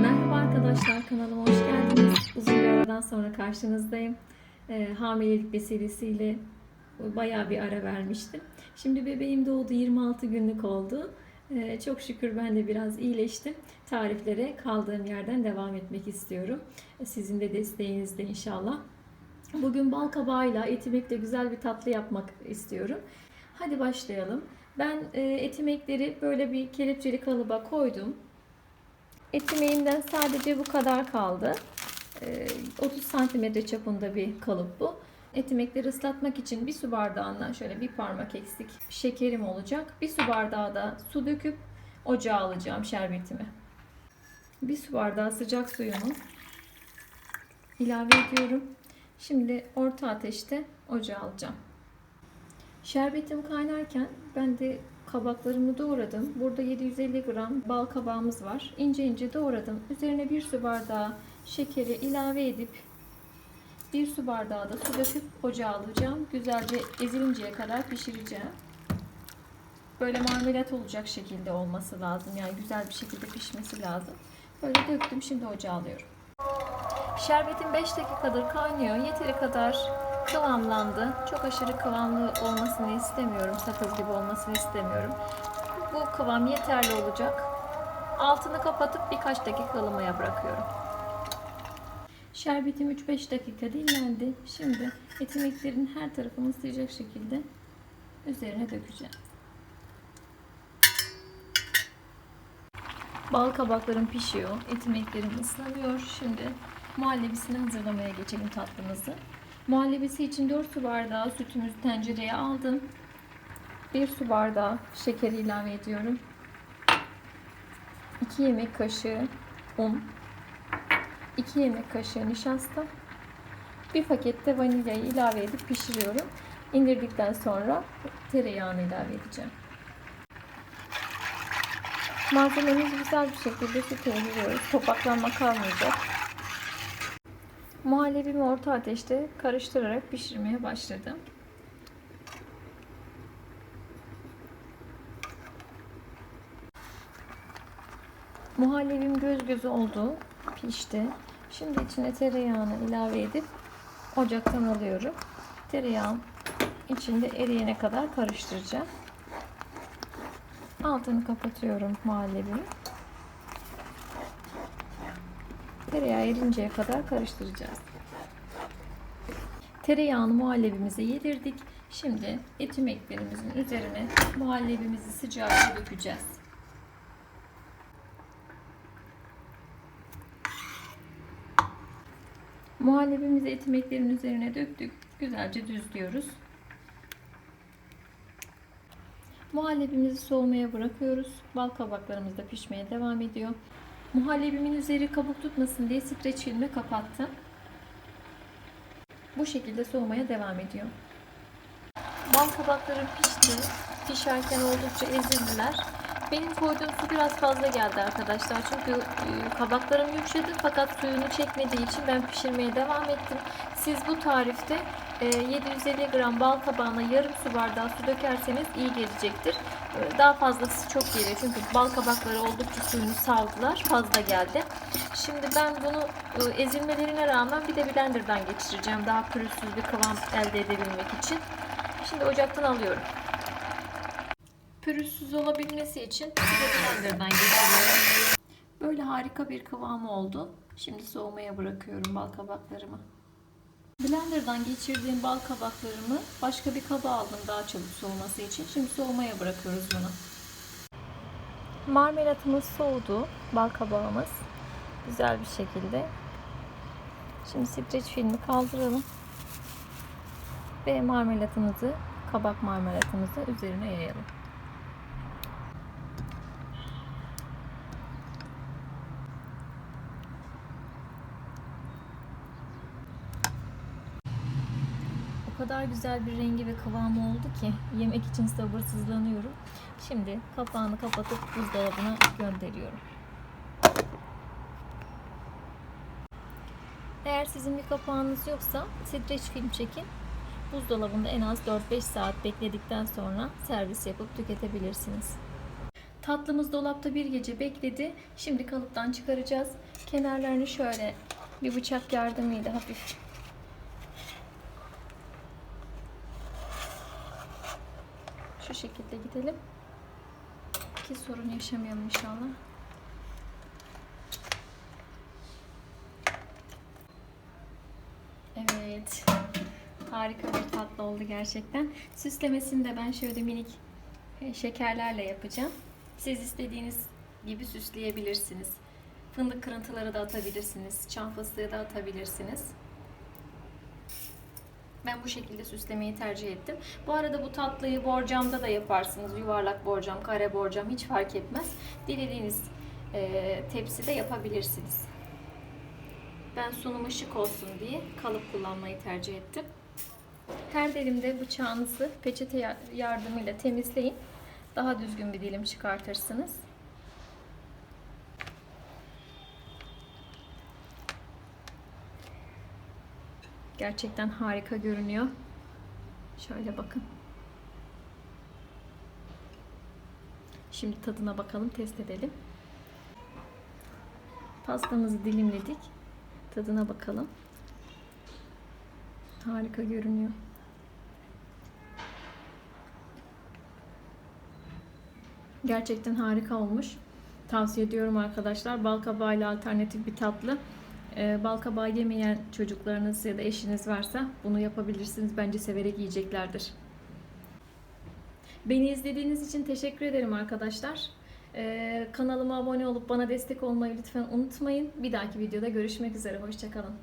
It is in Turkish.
Merhaba arkadaşlar kanalıma hoş geldiniz. Uzun bir aradan sonra karşınızdayım. Ee, hamilelik vesilesiyle bayağı bir ara vermiştim. Şimdi bebeğim doğdu 26 günlük oldu. Ee, çok şükür ben de biraz iyileştim. Tariflere kaldığım yerden devam etmek istiyorum. Sizin de desteğinizle inşallah. Bugün bal kabağıyla etimekle güzel bir tatlı yapmak istiyorum. Hadi başlayalım. Ben e, etimekleri böyle bir kelepçeli kalıba koydum. Etimeğimden sadece bu kadar kaldı. Ee, 30 santimetre çapında bir kalıp bu. Etimekleri ıslatmak için bir su bardağından şöyle bir parmak eksik şekerim olacak. Bir su bardağı da su döküp ocağa alacağım şerbetimi. Bir su bardağı sıcak suyumu ilave ediyorum. Şimdi orta ateşte ocağa alacağım. Şerbetim kaynarken ben de kabaklarımı doğradım. Burada 750 gram bal kabağımız var. İnce ince doğradım. Üzerine bir su bardağı şekeri ilave edip bir su bardağı da su döküp ocağa alacağım. Güzelce ezilinceye kadar pişireceğim. Böyle marmelat olacak şekilde olması lazım. Yani güzel bir şekilde pişmesi lazım. Böyle döktüm. Şimdi ocağa alıyorum. Şerbetim 5 dakikadır kaynıyor. Yeteri kadar kıvamlandı. Çok aşırı kıvamlı olmasını istemiyorum. Sakız gibi olmasını istemiyorum. Bu kıvam yeterli olacak. Altını kapatıp birkaç dakika ılımaya bırakıyorum. Şerbetim 3-5 dakika dinlendi. Şimdi etimeklerin her tarafını ıslayacak şekilde üzerine dökeceğim. Bal kabaklarım pişiyor. Etimeklerim ıslanıyor. Şimdi muhallebisini hazırlamaya geçelim tatlımızı. Muhallebisi için 4 su bardağı sütümüzü tencereye aldım. 1 su bardağı şeker ilave ediyorum. 2 yemek kaşığı un. 2 yemek kaşığı nişasta. 1 pakette vanilyayı ilave edip pişiriyorum. İndirdikten sonra tereyağını ilave edeceğim. Malzememizi güzel bir şekilde sütüyoruz. Topaklanma kalmayacak. Muhallebimi orta ateşte karıştırarak pişirmeye başladım. Muhallebim göz göz oldu, pişti. Şimdi içine tereyağını ilave edip ocaktan alıyorum. Tereyağım içinde eriyene kadar karıştıracağım. Altını kapatıyorum muhallebimi. Tereyağı erinceye kadar karıştıracağız. Tereyağını muhallebimize yedirdik. Şimdi etimeklerimizin üzerine muhallebimizi sıcakça dökeceğiz. Muhallebimizi etimeklerin üzerine döktük. Güzelce düzlüyoruz. Muhallebimizi soğumaya bırakıyoruz. Bal kabaklarımız da pişmeye devam ediyor. Muhallebimin üzeri kabuk tutmasın diye streç filmle kapattım. Bu şekilde soğumaya devam ediyor. Bal kabaklarım pişti. Pişerken oldukça ezildiler. Benim koyduğum su biraz fazla geldi arkadaşlar. Çünkü e, kabaklarım yumuşadı fakat suyunu çekmediği için ben pişirmeye devam ettim. Siz bu tarifte e, 750 gram bal kabağına yarım su bardağı su dökerseniz iyi gelecektir. Daha fazlası çok geliyor çünkü bal kabakları oldukça suyunu saldılar. Fazla geldi. Şimdi ben bunu e, ezilmelerine rağmen bir de blenderdan geçireceğim. Daha pürüzsüz bir kıvam elde edebilmek için. Şimdi ocaktan alıyorum. Pürüzsüz olabilmesi için bir de blenderdan geçiriyorum. Böyle harika bir kıvamı oldu. Şimdi soğumaya bırakıyorum bal kabaklarımı. Blenderdan geçirdiğim bal kabaklarımı başka bir kaba aldım daha çabuk soğuması için. Şimdi soğumaya bırakıyoruz bunu. Marmelatımız soğudu. Bal kabağımız. Güzel bir şekilde. Şimdi streç filmi kaldıralım. Ve marmelatımızı, kabak marmelatımızı üzerine yayalım. Kadar güzel bir rengi ve kıvamı oldu ki yemek için sabırsızlanıyorum. Şimdi kapağını kapatıp buzdolabına gönderiyorum. Eğer sizin bir kapağınız yoksa streç film çekin. Buzdolabında en az 4-5 saat bekledikten sonra servis yapıp tüketebilirsiniz. Tatlımız dolapta bir gece bekledi. Şimdi kalıptan çıkaracağız. Kenarlarını şöyle bir bıçak yardımıyla hafif şu şekilde gidelim. Ki sorun yaşamayalım inşallah. Evet. Harika bir tatlı oldu gerçekten. Süslemesini de ben şöyle minik e, şekerlerle yapacağım. Siz istediğiniz gibi süsleyebilirsiniz. Fındık kırıntıları da atabilirsiniz. Çam fıstığı da atabilirsiniz. Ben bu şekilde süslemeyi tercih ettim. Bu arada bu tatlıyı borcamda da yaparsınız. Yuvarlak borcam, kare borcam hiç fark etmez. Dilediğiniz e, tepside yapabilirsiniz. Ben sunumu şık olsun diye kalıp kullanmayı tercih ettim. Her dilimde bıçağınızı peçete ya- yardımıyla temizleyin. Daha düzgün bir dilim çıkartırsınız. Gerçekten harika görünüyor. Şöyle bakın. Şimdi tadına bakalım, test edelim. Pastamızı dilimledik. Tadına bakalım. Harika görünüyor. Gerçekten harika olmuş. Tavsiye ediyorum arkadaşlar. Bal kabağıyla alternatif bir tatlı. Ee, bal kabağı yemeyen çocuklarınız ya da eşiniz varsa bunu yapabilirsiniz. Bence severek yiyeceklerdir. Beni izlediğiniz için teşekkür ederim arkadaşlar. Ee, kanalıma abone olup bana destek olmayı lütfen unutmayın. Bir dahaki videoda görüşmek üzere. Hoşçakalın.